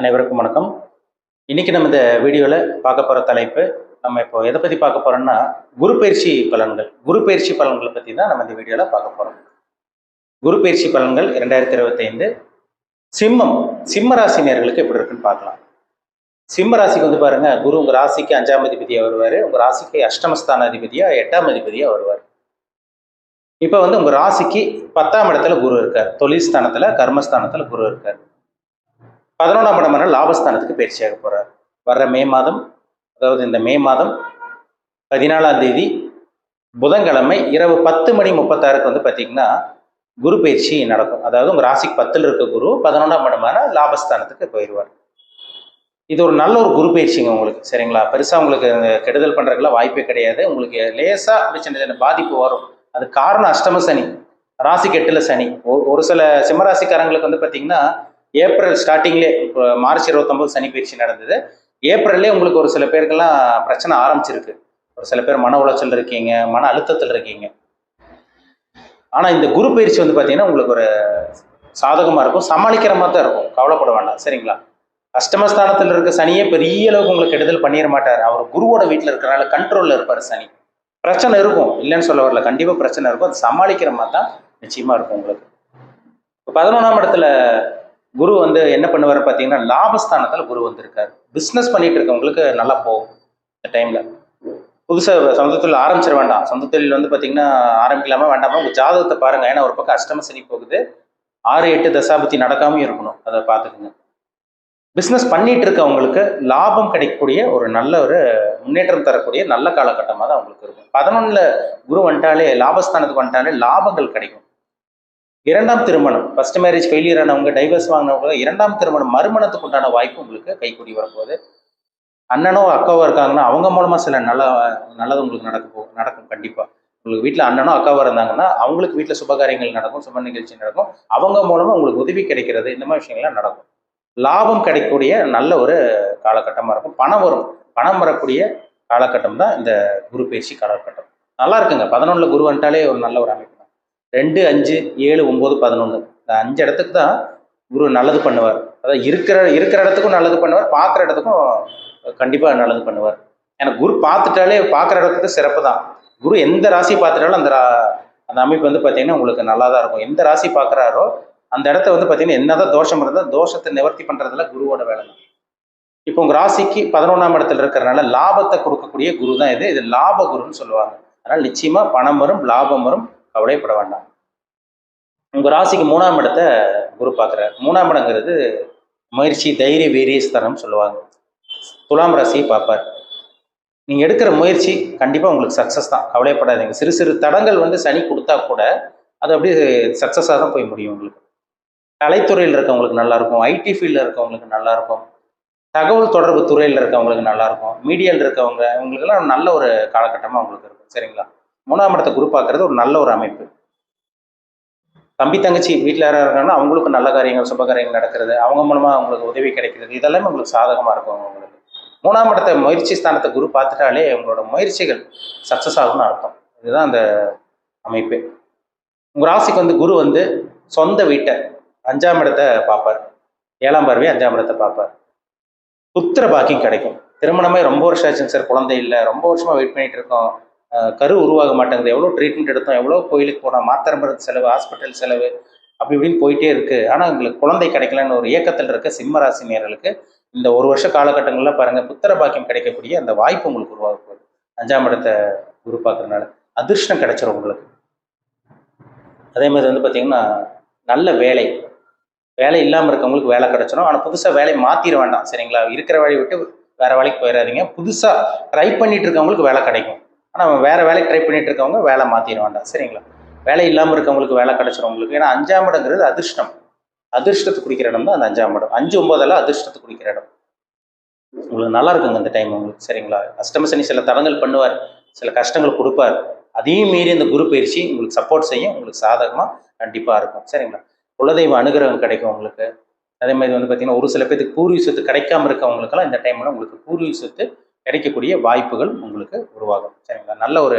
அனைவருக்கும் வணக்கம். இன்னைக்கு நம்ம இந்த வீடியோவில் பார்க்க போகிற தலைப்பு நம்ம இப்போ எதை பற்றி பார்க்க போகிறோம்னா குரு பயிற்சி பலன்கள். குரு பயிற்சி பலன்களை பற்றி தான் நம்ம இந்த வீடியோவில் பார்க்க போகிறோம் குரு பயிற்சி பலன்கள் இரண்டாயிரத்தி இருபத்தைந்து. சிம்மம் சிம்ம ராசி நேர்களுக்கு எப்படி இருக்குன்னு பார்க்கலாம். சிம்ம ராசிக்கு வந்து பாருங்க குரு உங்கள் ராசிக்கு அஞ்சாம் அதிபதியாக வருவார். உங்கள் ராசிக்கு அஷ்டமஸ்தான அதிபதியாக எட்டாம் அதிபதியாக வருவார். இப்போ வந்து உங்கள் ராசிக்கு பத்தாம் இடத்துல குரு இருக்கார். தொழில் ஸ்தானத்தில் கர்மஸ்தானத்தில் குரு இருக்கார். பதினொன்றாம் இடமான லாபஸ்தானத்துக்கு பயிற்சியாக போகிறார் வர்ற மே மாதம் அதாவது இந்த மே மாதம் பதினாலாம் தேதி புதன்கிழமை இரவு பத்து மணி முப்பத்தாறுக்கு வந்து பார்த்தீங்கன்னா குரு பயிற்சி நடக்கும். அதாவது உங்கள் ராசிக்கு பத்தில் இருக்க குரு பதினொன்றாம் இடமான லாபஸ்தானத்துக்கு போயிடுவார் இது ஒரு நல்ல ஒரு குரு பயிற்சிங்க உங்களுக்கு சரிங்களா? பெருசாக உங்களுக்கு கெடுதல் பண்ணுறதுக்குலாம் வாய்ப்பே கிடையாது. உங்களுக்கு லேசாக அப்படி சின்ன சின்ன பாதிப்பு வரும். அது காரணம் அஷ்டம சனி ராசி கெட்டில் சனி. ஒரு ஒரு சில சிம்மராசிக்காரங்களுக்கு வந்து பார்த்தீங்கன்னா ஏப்ரல் ஸ்டார்டிங்லே இப்போ மார்ச் இருபத்தொம்பது சனி பயிற்சி நடந்தது. ஏப்ரல்லே உங்களுக்கு ஒரு சில பேருக்கெல்லாம் பிரச்சனை ஆரம்பிச்சிருக்கு. ஒரு சில பேர் மன உளைச்சல் இருக்கீங்க மன அழுத்தத்தில் இருக்கீங்க. ஆனால் இந்த குரு பயிற்சி வந்து பார்த்தீங்கன்னா உங்களுக்கு ஒரு சாதகமாக இருக்கும். சமாளிக்கிற மாதிரி தான் இருக்கும். கவலைப்பட வேண்டாம். சரிங்களா? அஷ்டமஸ்தானத்தில் இருக்க சனியே பெரிய அளவுக்கு உங்களுக்கு கெடுதல் பண்ணிட மாட்டார். அவர் குருவோட வீட்டில் இருக்கிறனால கண்ட்ரோலில் இருப்பார் சனி. பிரச்சனை இருக்கும். இல்லைன்னு சொல்ல வரல. கண்டிப்பாக பிரச்சனை இருக்கும். அது சமாளிக்கிற மாதிரி தான் நிச்சயமாக இருக்கும் உங்களுக்கு. இப்போ பதினொன்றாம் இடத்துல குரு வந்து என்ன பண்ணுவார் பார்த்தீங்கன்னா லாபஸ்தானத்தில் குரு வந்திருக்காரு. பிஸ்னஸ் பண்ணிட்டு இருக்கவங்களுக்கு நல்லா போகும் இந்த டைமில் புதுசாக சொந்த தொழில் ஆரம்பிச்சிட வேண்டாம். சொந்த தொழில் வந்து பார்த்தீங்கன்னா ஆரம்பிக்கலாமா வேண்டாமா? உங்கள் ஜாதகத்தை பாருங்கள் ஏன்னா ஒரு பக்கம் அஷ்டம சனி போகுது. ஆறு எட்டு தசாபத்தி நடக்காமல் இருக்கணும். அதை பார்த்துக்குங்க. பிஸ்னஸ் பண்ணிட்டு இருக்கவங்களுக்கு லாபம் கிடைக்கக்கூடிய ஒரு நல்ல ஒரு முன்னேற்றம் தரக்கூடிய நல்ல காலகட்டமாக தான் அவங்களுக்கு இருக்கும். பதினொன்றில் குரு வந்துட்டாலே லாபஸ்தானத்துக்கு வந்துட்டாலே லாபங்கள் கிடைக்கும். இரண்டாம் திருமணம். ஃபர்ஸ்ட் மேரேஜ் ஃபெயிலியர் ஆனவங்க டைவர்ஸ் வாங்கினவங்க இரண்டாம் திருமணம் மறுமணத்துக்கு உண்டான வாய்ப்பு உங்களுக்கு கைக்கூடி வரப்போகுது. அண்ணனோ அக்காவோ இருக்காங்கன்னா அவங்க மூலமாக சில நல்ல நல்லது உங்களுக்கு நடக்க போகும் நடக்கும் கண்டிப்பாக உங்களுக்கு வீட்டில் அண்ணனோ அக்காவோ இருந்தாங்கன்னா அவங்களுக்கு வீட்டில் சுபகாரியங்கள் நடக்கும் சுப நிகழ்ச்சி நடக்கும். அவங்க மூலமாக உங்களுக்கு உதவி கிடைக்கிறது இந்த மாதிரி விஷயங்கள்லாம் நடக்கும். லாபம் கிடைக்கக்கூடிய நல்ல ஒரு காலகட்டமாக இருக்கும். பணம் வரும். பணம் வரக்கூடிய காலகட்டம் தான் இந்த குரு பேச்சு காலகட்டம் நல்லா இருக்குங்க. பதினொன்றில் குரு வந்துட்டாலே ஒரு நல்ல ஒரு அமைப்பு. ரெண்டு அஞ்சு ஏழு ஒம்பது பதினொன்று இந்த அஞ்சு இடத்துக்கு தான் குரு நல்லது பண்ணுவார். அதாவது இருக்கிற இருக்கிற இடத்துக்கும் நல்லது பண்ணுவார் பார்க்குற இடத்துக்கும் கண்டிப்பாக நல்லது பண்ணுவார். ஏன்னா குரு பார்த்துட்டாலே பார்க்குற இடத்துக்கு சிறப்பு தான். குரு எந்த ராசி பார்த்துட்டாலும் அந்த ரா- அந்த அமைப்பு வந்து பார்த்தீங்கன்னா உங்களுக்கு நல்லா தான் இருக்கும். எந்த ராசி பார்க்குறாரோ அந்த இடத்த வந்து பார்த்தீங்கன்னா என்னதான் தோஷம் இருந்தால் தோஷத்தை நிவர்த்தி பண்ணுறதுல குருவோட வேலை தான். இப்போ உங்கள் ராசிக்கு பதினொன்றாம் இடத்துல இருக்கிறனால லாபத்தை கொடுக்கக்கூடிய குரு தான் இது. இது லாப குருன்னு சொல்லுவாங்க. அதனால் நிச்சயமாக பணம் வரும் லாபம் வரும். கவலைப்பட வேண்டாம். உங்கள் ராசிக்கு மூணாம் இடத்த குரு பார்க்குறார். மூணாம் இடங்கிறது முயற்சி தைரிய வீரியஸ்தனம் சொல்லுவாங்க. துலாம் ராசியை பார்ப்பார். நீங்கள் எடுக்கிற முயற்சி கண்டிப்பாக உங்களுக்கு சக்ஸஸ் தான். கவலைப்படாதீங்க. சிறு சிறு தடங்கள் வந்து சனி கொடுத்தா கூட அது அப்படியே சக்ஸஸாக தான் போய் முடியும் உங்களுக்கு. கலைத்துறையில் இருக்கவங்களுக்கு நல்லா இருக்கும் ஐடி ஃபீல்டில் இருக்கவங்களுக்கு நல்லா இருக்கும் தகவல் தொடர்பு துறையில் இருக்கவங்களுக்கு நல்லா இருக்கும் மீடியாவில் இருக்கவங்க இவங்களுக்கெல்லாம் நல்ல ஒரு காலகட்டமாக உங்களுக்கு இருக்கும். சரிங்களா? மூணாம் இடத்தை குரு பார்க்கறது ஒரு நல்ல ஒரு அமைப்பு. தம்பி தங்கச்சி வீட்டில் யாராவது இருக்காங்கன்னா அவங்களுக்கு நல்ல காரியங்கள் சுப காரியங்கள் நடக்கிறது. அவங்க மூலமாக அவங்களுக்கு உதவி கிடைக்கிறது. இதெல்லாமே உங்களுக்கு சாதகமாக இருக்கும் அவங்களுக்கு. மூணாம் இடத்தை முயற்சி ஸ்தானத்தை குரு பார்த்துட்டாலே உங்களோட முயற்சிகள் சக்ஸஸ் ஆகும்னு அர்த்தம். இதுதான் அந்த அமைப்பு. உங்கள் ராசிக்கு வந்து குரு வந்து சொந்த வீட்டை அஞ்சாம் இடத்தை பார்ப்பார். ஏழாம் பார்வை அஞ்சாம் இடத்தை பார்ப்பார். புத்திர பாக்கியம் கிடைக்கும். திருமணமே ரொம்ப வருஷம் ஆச்சுங்க சார் குழந்தை இல்லை. ரொம்ப வருஷமா வெயிட் பண்ணிகிட்டு இருக்கோம். கரு உருவாக மாட்டேங்குது. எவ்வளோ ட்ரீட்மெண்ட் எடுத்தோம் எவ்வளோ கோயிலுக்கு போனோம் மாத்திரை மருந்து செலவு ஹாஸ்பிட்டல் செலவு அப்படி இப்படின்னு போயிட்டே இருக்குது ஆனால் எங்களுக்கு குழந்தை கிடைக்கலன்னு ஒரு இயக்கத்தில் இருக்க சிம்மராசி நேர்களுக்கு இந்த ஒரு வருஷ காலகட்டங்களில் பாருங்கள் புத்திர பாக்கியம் கிடைக்கக்கூடிய அந்த வாய்ப்பு உங்களுக்கு உருவாக போகுது அஞ்சாம் இடத்தை குரு பார்க்குறதுனால. அதிர்ஷ்டம் கிடைச்சிரும் உங்களுக்கு. அதே மாதிரி வந்து பார்த்தீங்கன்னா நல்ல வேலை. வேலை இல்லாமல் இருக்கவங்களுக்கு வேலை கிடைச்சிடும் ஆனால் புதுசாக வேலையை மாற்றிட வேண்டாம். சரிங்களா? இருக்கிற வேலையை விட்டு வேறு வேலைக்கு போயிடாதீங்க புதுசாக ட்ரை பண்ணிட்டு இருக்கவங்களுக்கு வேலை கிடைக்கும். ஆனால் வேறு வேலைக்கு ட்ரை பண்ணிட்டு இருக்கவங்க வேலை மாற்றிட வேண்டாம். சரிங்களா? வேலை இல்லாமல் இருக்கவங்களுக்கு வேலை கிடைச்சிடும் உங்களுக்கு. ஏன்னா அஞ்சாம் இடங்கிறது அதிர்ஷ்டம். அதிர்ஷ்டத்தை குறிக்கிற இடம் தான் அந்த அஞ்சாம் இடம். அஞ்சு ஒன்பதெல்லாம் அதிர்ஷ்டத்தை குடிக்கிற இடம். உங்களுக்கு நல்லா இருக்குங்க அந்த டைம் உங்களுக்கு. சரிங்களா? அஷ்டம சனி சில தடங்கள் பண்ணுவார். சில கஷ்டங்கள் கொடுப்பார். அதையும் மீறி இந்த குரு பயிற்சி உங்களுக்கு சப்போர்ட் செய்யும். உங்களுக்கு சாதகமாக கண்டிப்பாக இருக்கும். சரிங்களா? குலதெய்வ அனுகிரகம் கிடைக்கும் உங்களுக்கு. அதே மாதிரி வந்து பார்த்தீங்கன்னா ஒரு சில பேருக்கு பூர்வீக சொத்து கிடைக்காம இருக்கவங்களுக்கெல்லாம் இந்த டைமில் உங்களுக்கு பூர்வீக சொத்து கிடைக்கக்கூடிய வாய்ப்புகள் உங்களுக்கு உருவாகும். சரிங்களா? நல்ல ஒரு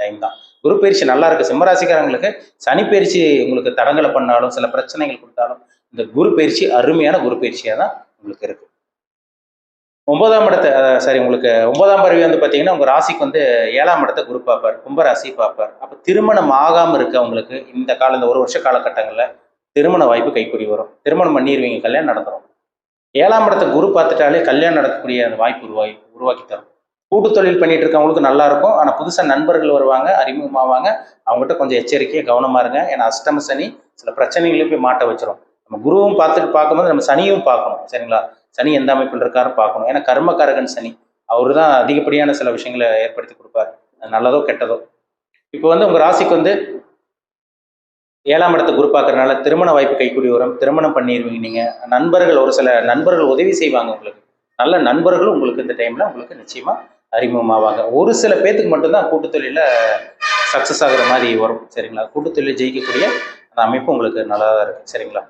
டைம் தான். குரு பயிற்சி நல்லா இருக்கு. சிம்மராசிக்காரங்களுக்கு சனி பயிற்சி உங்களுக்கு தடங்களை பண்ணாலும் சில பிரச்சனைகள் கொடுத்தாலும் இந்த குரு பயிற்சி அருமையான குரு பயிற்சியாக தான் உங்களுக்கு இருக்கு. ஒன்பதாம் இடத்தை சரி உங்களுக்கு ஒன்பதாம் பறவை வந்து பார்த்தீங்கன்னா உங்கள் ராசிக்கு வந்து ஏழாம் இடத்தை குரு பார்ப்பார். கும்பராசி பார்ப்பார். அப்போ திருமணம் ஆகாமல் இருக்க உங்களுக்கு இந்த கால இந்த ஒரு வருஷ காலகட்டங்களில் திருமண வாய்ப்பு கைக்கூடி வரும். திருமணம் பண்ணிடுவீங்க கல்யாணம் நடந்துடும் ஏழாம் இடத்த குரு பார்த்துட்டாலே கல்யாணம் நடக்கக்கூடிய அந்த வாய்ப்பு உருவாகி உருவாக்கி தரும் கூட்டு தொழில் பண்ணிட்டு இருக்கவங்களுக்கு நல்லா இருக்கும் ஆனால் புதுசாக நண்பர்கள் வருவாங்க அறிமுகமாவாங்க. அவங்ககிட்ட கொஞ்சம் எச்சரிக்கையாக கவனமாக இருங்க. ஏன்னா அஷ்டம சனி சில பிரச்சனைகளையும் போய் மாட்ட வச்சிடும் நம்ம குருவும் பார்த்துட்டு பார்க்கும்போது நம்ம சனியும் பார்க்கணும் சரிங்களா? சனி எந்த அமைப்பில் இருக்காரு பார்க்கணும். ஏன்னா கர்மகாரகன் சனி. அவர் தான் அதிகப்படியான சில விஷயங்களை ஏற்படுத்தி கொடுப்பார். நல்லதோ கெட்டதோ. இப்போ வந்து உங்கள் ராசிக்கு வந்து ஏழாம் இடத்தை குரு பார்க்கறதுனால திருமண வாய்ப்பு கைக்கூடி வரும் திருமணம் பண்ணிடுவீங்க நீங்கள் நண்பர்கள் ஒரு சில நண்பர்கள் உதவி செய்வாங்க உங்களுக்கு. நல்ல நண்பர்களும் உங்களுக்கு இந்த டைமில் உங்களுக்கு நிச்சயமாக அறிமுகமாவாங்க. ஒரு சில பேத்துக்கு மட்டும்தான் கூட்டுத்தொழிலில் சக்ஸஸ் ஆகுற மாதிரி வரும். சரிங்களா? கூட்டுத்தொழில் ஜெயிக்கக்கூடிய அந்த அமைப்பு உங்களுக்கு நல்லா தான் இருக்குது சரிங்களா?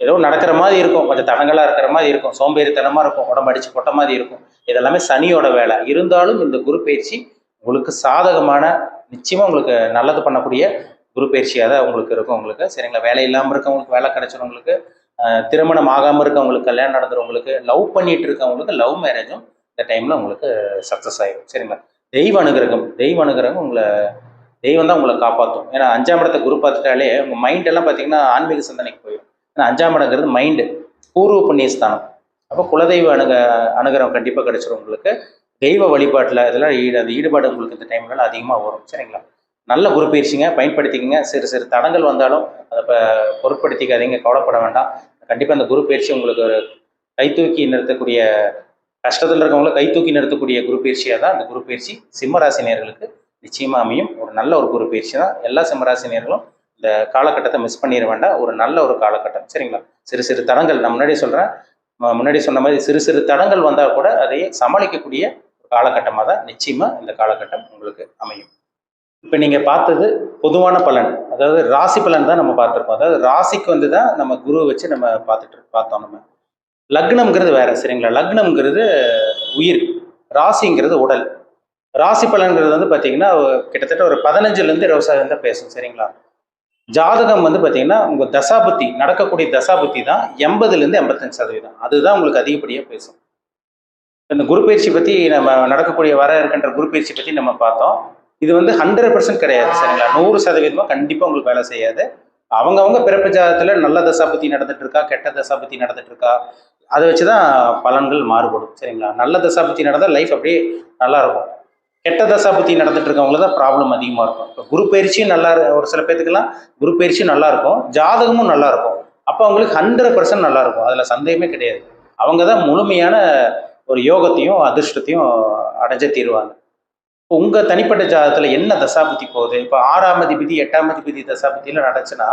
ஏதோ நடக்கிற மாதிரி இருக்கும். கொஞ்சம் தடங்களாக இருக்கிற மாதிரி இருக்கும். சோம்பேறித்தனமாக இருக்கும். உடம்பு அடிச்சு கொட்ட மாதிரி இருக்கும். இதெல்லாமே சனியோட வேலை. இருந்தாலும் இந்த குரு பயிற்சி உங்களுக்கு சாதகமான நிச்சயமாக உங்களுக்கு நல்லது பண்ணக்கூடிய குரு பயிற்சியாக தான் உங்களுக்கு இருக்கும் உங்களுக்கு சரிங்களா? வேலை இல்லாமல் இருக்கவங்களுக்கு வேலை கிடைச்சவங்களுக்கு திருமணம் ஆகாமல் இருக்கவங்களுக்கு கல்யாணம் நடந்துறவங்களுக்கு லவ் பண்ணிட்டு இருக்கவங்களுக்கு லவ் மேரேஜும் இந்த டைமில் உங்களுக்கு சக்ஸஸ் ஆகிடும் சரிங்களா? தெய்வ அனுகிரகம் தெய்வ அனுகிரகம் உங்களை தெய்வம் தான் உங்களை காப்பாற்றும் ஏன்னா அஞ்சாம் இடத்தை குரு பார்த்துட்டாலே உங்கள் மைண்ட் எல்லாம் பார்த்தீங்கன்னா ஆன்மீக சிந்தனைக்கு போயிடும் ஏன்னா அஞ்சாம் இடங்கிறது மைண்டு பூர்வ புண்ணியஸ்தானம். அப்போ குலதெய்வ அணுக அனுகிரகம் கண்டிப்பாக கிடைச்சிடும் உங்களுக்கு. தெய்வ வழிபாட்டில் இதெல்லாம் ஈடு அந்த ஈடுபாடு உங்களுக்கு இந்த டைம்லாம் அதிகமாக வரும். சரிங்களா? நல்ல குரு பயிற்சிங்க பயன்படுத்திக்கங்க. சிறு சிறு தடங்கள் வந்தாலும் அதை இப்போ பொருட்படுத்திக்காதீங்க கவலைப்பட வேண்டாம். கண்டிப்பாக அந்த குரு பயிற்சி உங்களுக்கு ஒரு கை தூக்கி நிறுத்தக்கூடிய கஷ்டத்தில் இருக்கவங்கள கை தூக்கி நிறுத்தக்கூடிய குரு பயிற்சியாக தான் அந்த குரு பயிற்சி சிம்மராசி நிச்சயமாக அமையும். ஒரு நல்ல ஒரு குரு பயிற்சி தான். எல்லா சிம்மராசினியர்களும் இந்த காலகட்டத்தை மிஸ் பண்ணிட வேண்டாம். ஒரு நல்ல ஒரு காலகட்டம் சரிங்களா? சிறு சிறு தடங்கள் நான் முன்னாடி சொல்கிறேன் முன்னாடி சொன்ன மாதிரி சிறு சிறு தடங்கள் வந்தால் கூட அதையே சமாளிக்கக்கூடிய ஒரு காலகட்டமாக தான் நிச்சயமாக இந்த காலகட்டம் உங்களுக்கு அமையும். இப்போ நீங்கள் பார்த்தது பொதுவான பலன். அதாவது ராசி பலன் தான் நம்ம பார்த்துருப்போம். அதாவது ராசிக்கு வந்து தான் நம்ம குருவை வச்சு நம்ம பார்த்துட்டு பார்த்தோம் நம்ம. லக்னம்ங்கிறது வேற சரிங்களா? லக்னம்ங்கிறது உயிர். ராசிங்கிறது உடல். ராசி பலன்கிறது வந்து பார்த்தீங்கன்னா கிட்டத்தட்ட ஒரு பதினஞ்சுலேருந்து இருபது சதவீதம் தான் பேசும் சரிங்களா? ஜாதகம் வந்து பார்த்தீங்கன்னா உங்கள் தசாபுத்தி நடக்கக்கூடிய தசாபுத்தி தான் எண்பதுலேருந்து எண்பத்தஞ்சு சதவீதம். அதுதான் உங்களுக்கு அதிகப்படியாக பேசும். இந்த குரு பயிற்சி பற்றி நம்ம நடக்கக்கூடிய வர இருக்கின்ற குரு பயிற்சி பற்றி நம்ம பார்த்தோம். இது வந்து ஹண்ட்ரட் பர்சன்ட் கிடையாது சரிங்களா? நூறு சதவீதமாக கண்டிப்பாக உங்களுக்கு வேலை செய்யாது. அவங்கவுங்க பிறப்பு ஜாதகத்தில் நல்ல தசாபுத்தி நடந்துட்டு இருக்கா கெட்ட தசாபுத்தி நடந்துட்டு இருக்கா அதை வச்சு தான் பலன்கள் மாறுபடும் சரிங்களா? நல்ல தசாபுத்தி நடந்தால் லைஃப் அப்படியே நல்லா இருக்கும் கெட்ட பற்றி நடந்துட்டு இருக்கவங்களுக்கு தான் ப்ராப்ளம் அதிகமாக இருக்கும். இப்போ குரு பயிற்சியும் நல்லா ஒரு சில பேத்துக்கெல்லாம் குரு பயிற்சியும் நல்லா இருக்கும் ஜாதகமும் நல்லா இருக்கும் அப்போ அவங்களுக்கு ஹண்ட்ரட் பர்சன்ட் நல்லா இருக்கும் அதில் சந்தேகமே கிடையாது. அவங்க தான் முழுமையான ஒரு யோகத்தையும் அதிர்ஷ்டத்தையும் அடைஞ்சே தீருவாங்க. உங்கள் தனிப்பட்ட ஜாதகத்தில் என்ன தசாபுத்தி போகுது? இப்போ ஆறாம் அதிபதி எட்டாம் அதிபதி தசாபுத்தியில் நடந்துச்சுன்னா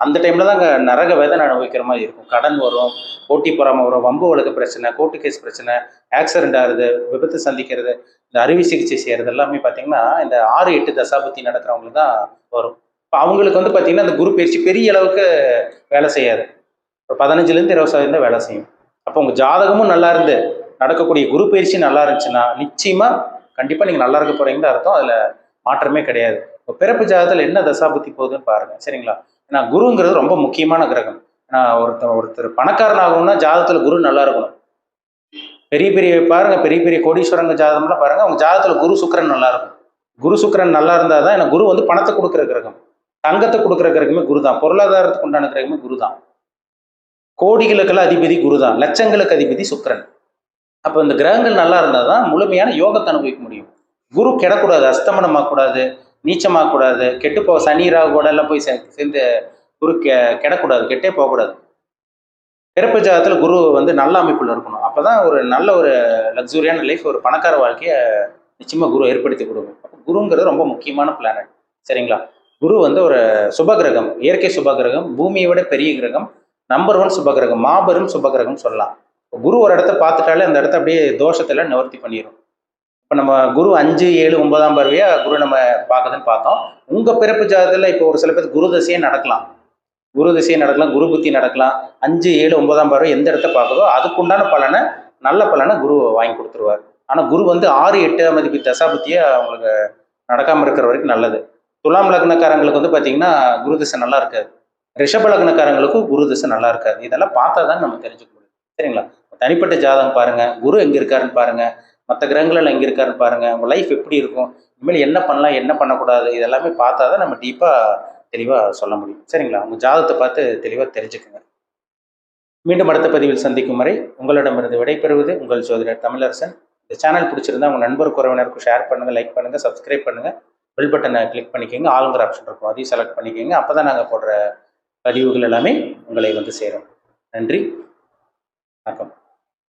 அந்த டைமில் தான் அங்கே நரக வேதனை அனுபவிக்கிற மாதிரி இருக்கும். கடன் வரும் போட்டி பொறாமல் வரும் வம்பு வழக்கு பிரச்சனை கோர்ட்டு கேஸ் பிரச்சனை ஆக்சிடென்ட் ஆகுது விபத்து சந்திக்கிறது இந்த அறுவை சிகிச்சை செய்கிறது எல்லாமே பார்த்தீங்கன்னா இந்த ஆறு எட்டு தசாபுத்தி நடக்கிறவங்களுக்கு தான் வரும். இப்போ அவங்களுக்கு வந்து பார்த்தீங்கன்னா அந்த குரு பயிற்சி பெரிய அளவுக்கு வேலை செய்யாது. ஒரு பதினஞ்சுலேருந்து இருபது சதவீதம் வேலை செய்யும். அப்போ உங்கள் ஜாதகமும் நல்லா இருந்து நடக்கக்கூடிய குரு பயிற்சி நல்லா இருந்துச்சுன்னா நிச்சயமாக கண்டிப்பாக நீங்கள் நல்லா இருக்க போகிறீங்கன்னு அர்த்தம். அதில் மாற்றமே கிடையாது. இப்போ பிறப்பு ஜாதகத்தில் என்ன தசாபுத்தி போகுதுன்னு பாருங்கள் சரிங்களா? ஏன்னா குருங்கிறது ரொம்ப முக்கியமான கிரகம். ஏன்னா ஒருத்தர் ஒருத்தர் பணக்காரனாகணும்னா ஜாதகத்தில் குரு நல்லா இருக்கணும். பெரிய பெரிய பாருங்கள் பெரிய பெரிய கோடீஸ்வரங்க ஜாதகம்லாம் பாருங்கள் அவங்க ஜாதகத்தில் குரு சுக்கரன் நல்லா இருக்கும். குரு சுக்கிரன் நல்லா இருந்தால் தான் ஏன்னா குரு வந்து பணத்தை கொடுக்குற கிரகம். தங்கத்தை கொடுக்குற கிரகமே குரு தான். பொருளாதாரத்துக்கு உண்டான கிரகமே குரு தான். கோடிகளுக்கெல்லாம் அதிபதி குரு தான். லட்சங்களுக்கு அதிபதி சுக்கரன். அப்போ இந்த கிரகங்கள் நல்லா இருந்தால் தான் முழுமையான யோகத்தை அனுபவிக்க முடியும். குரு கெடக்கூடாது அஸ்தமனமாகக்கூடாது நீச்சமாகக்கூடாது கெட்டு போக சனி ராகு கூட எல்லாம் போய் சேர்ந்து குரு கெ கெடக்கூடாது கெட்டே போகக்கூடாது. பிறப்பு ஜாதத்தில் குரு வந்து நல்ல அமைப்பில் இருக்கணும். அப்போ தான் ஒரு நல்ல ஒரு லக்ஸூரியான லைஃப் ஒரு பணக்கார வாழ்க்கையை நிச்சயமாக குரு ஏற்படுத்தி கொடுக்கும். அப்போ குருங்கிறது ரொம்ப முக்கியமான பிளானட் சரிங்களா? குரு வந்து ஒரு சுபகிரகம் இயற்கை சுபகிரகம் பூமியை விட பெரிய கிரகம் நம்பர் ஒன் சுபகிரகம் மாபெரும் சுபகிரகம் சொல்லலாம். குரு ஒரு இடத்த பார்த்துட்டாலே அந்த இடத்த அப்படியே தோஷத்தில் நிவர்த்தி பண்ணிடும் இப்போ நம்ம குரு அஞ்சு ஏழு ஒன்பதாம் பருவையாக குரு நம்ம பார்க்குதுன்னு பார்த்தோம். உங்கள் பிறப்பு ஜாதகத்தில் இப்போ ஒரு சில பேர் குரு தசையே நடக்கலாம். குரு திசையை நடக்கலாம் குரு புத்தி நடக்கலாம். அஞ்சு ஏழு ஒன்பதாம் பருவம் எந்த இடத்த பார்க்குதோ அதுக்குண்டான பலனை நல்ல பலனை குரு வாங்கி கொடுத்துருவார். ஆனால் குரு வந்து ஆறு எட்டாம் மதிப்பு தசாபுத்தியை அவங்களுக்கு நடக்காமல் இருக்கிற வரைக்கும் நல்லது. துலாம் லக்னக்காரங்களுக்கு வந்து பார்த்தீங்கன்னா குரு திசை நல்லா இருக்காது. ரிஷப லக்னக்காரங்களுக்கும் குரு திசை நல்லா இருக்காது. இதெல்லாம் பார்த்தா தான் நம்ம தெரிஞ்சுக்கணும் சரிங்களா? தனிப்பட்ட ஜாதகம் பாருங்க. குரு எங்கே இருக்காருன்னு பாருங்க. மற்ற கிரகங்களில் எங்கே இருக்காருன்னு பாருங்க. உங்கள் லைஃப் எப்படி இருக்கும்? இனிமேல் என்ன பண்ணலாம்? என்ன பண்ணக்கூடாது? இதெல்லாமே பார்த்தா தான் நம்ம டீப்பாக தெளிவாக சொல்ல முடியும். சரிங்களா? உங்கள் ஜாதகத்தை பார்த்து தெளிவாக தெரிஞ்சுக்குங்க. மீண்டும் அடுத்த பதிவில் சந்திக்கும் வரை உங்களிடமிருந்து விடைபெறுவது உங்கள் ஜோதிடர் தமிழரசன். இந்த சேனல் பிடிச்சிருந்தா உங்கள் நண்பருக்கு குறைவினருக்கும் ஷேர் பண்ணுங்கள் லைக் பண்ணுங்கள் சப்ஸ்கிரைப் பண்ணுங்கள் பெல் பட்டனை கிளிக் பண்ணிக்கோங்க. ஆளுங்கிற ஆப்ஷன் இருக்கும். அதையும் செலக்ட் பண்ணிக்கோங்க. அப்போ தான் நாங்கள் போடுற பதிவுகள் எல்லாமே உங்களை வந்து சேரும். நன்றி. வணக்கம்